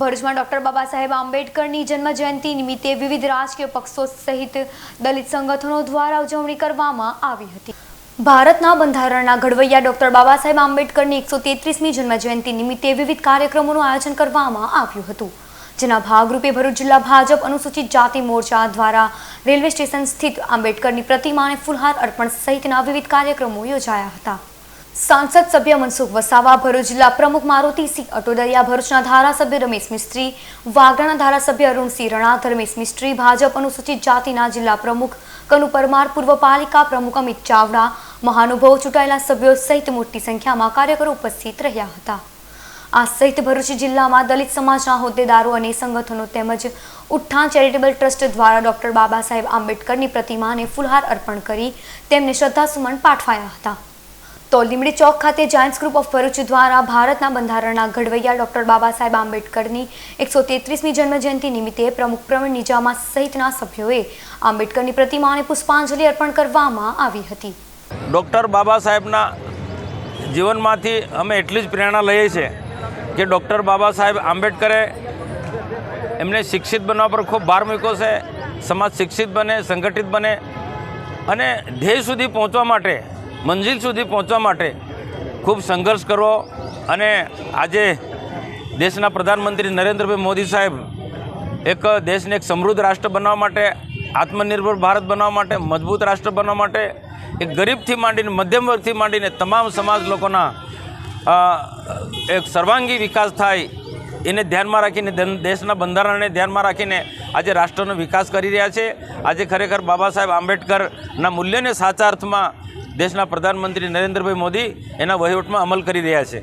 ભરૂચમાં ડોક્ટર બાબા સાહેબ આંબેડકરની જન્મ જયંતિ નિમિત્તે વિવિધ રાજકીય પક્ષો સહિત દલિત સંગઠનો દ્વારા ઉજવણી કરવામાં આવી હતી. ભારતના બંધારણના ઘડવૈયા ડોક્ટર બાબા સાહેબ આંબેડકરની એકસો તેત્રીસમી જન્મ જયંતિ નિમિત્તે વિવિધ કાર્યક્રમોનું આયોજન કરવામાં આવ્યું હતું, જેના ભાગરૂપે ભરૂચ જિલ્લા ભાજપ અનુસૂચિત જાતિ મોરચા દ્વારા રેલવે સ્ટેશન સ્થિત આંબેડકરની પ્રતિમાને ફૂલહાર અર્પણ સહિતના વિવિધ કાર્યક્રમો યોજાયા હતા. સાંસદ સભ્ય મનસુખ વસાવા, ભરૂચ જિલ્લા પ્રમુખ મારુતિસિંહ અટોદરિયા, ભરૂચના ધારાસભ્ય રમેશ મિસ્ત્રી વાગરાના ધારાસભ્ય અરુણસિંહ રણા, ધર્મેશ મિસ્ત્રી, ભાજપ અનુસૂચિત જાતિના જિલ્લા પ્રમુખ કનુ પરમાર, પૂર્વ પાલિકા પ્રમુખ અમિત ચાવડા, મહાનુભાવ ચૂંટાયેલા સભ્યો સહિત મોટી સંખ્યામાં કાર્યકરો ઉપસ્થિત રહ્યા હતા. આ સહિત ભરૂચ જિલ્લામાં દલિત સમાજના હોદ્દેદારો અને સંગઠનો તેમજ ઉઠ્ઠાણ ચેરિટેબલ ટ્રસ્ટ દ્વારા ડોક્ટર બાબા સાહેબ આંબેડકરની પ્રતિમાને ફૂલહાર અર્પણ કરી તેમને શ્રદ્ધાસુમન પાઠવાયા હતા. તો લીમડી ચોક ખાતે જાયન્ટ્સ ગ્રુપ ઓફ ભરૂચ દ્વારા ભારતના બંધારણના ઘડવૈયા ડોક્ટર બાબા સાહેબ આંબેડકરની એકસો તેત્રીસમી જન્મજયંતિ નિમિત્તે પ્રમુખ પ્રવીણ નિજામા સહિતના સભ્યોએ આંબેડકરની પ્રતિમાને પુષ્પાંજલિ અર્પણ કરવામાં આવી હતી. ડૉક્ટર બાબા સાહેબના જીવનમાંથી અમે એટલી જ પ્રેરણા લઈએ છીએ કે ડૉક્ટર બાબા સાહેબ આંબેડકરે એમને શિક્ષિત બનવા પર ખૂબ ભાર મૂક્યો છે, સમાજ શિક્ષિત બને, સંગઠિત બને અને ધ્યેય સુધી પહોંચવા માટે મંજિલ સુધી પહોંચવા માટે ખૂબ સંઘર્ષ કરવો અને આજે દેશના પ્રધાનમંત્રી નરેન્દ્રભાઈ મોદી સાહેબ એક દેશને એક સમૃદ્ધ રાષ્ટ્ર બનાવવા માટે, આત્મનિર્ભર ભારત બનાવવા માટે, મજબૂત રાષ્ટ્ર બનાવવા માટે, એક ગરીબથી માંડીને મધ્યમ વર્ગથી માંડીને તમામ સમાજ લોકોના એક સર્વાંગી વિકાસ થાય એને ધ્યાનમાં રાખીને દેશના બંધારણને ધ્યાનમાં રાખીને આજે રાષ્ટ્રનો વિકાસ કરી રહ્યા છે. આજે ખરેખર બાબા સાહેબ આંબેડકરના મૂલ્યને સાચા અર્થમાં દેશના પ્રધાનમંત્રી નરેન્દ્રભાઈ મોદી એના વહીવટમાં અમલ કરી રહ્યા છે.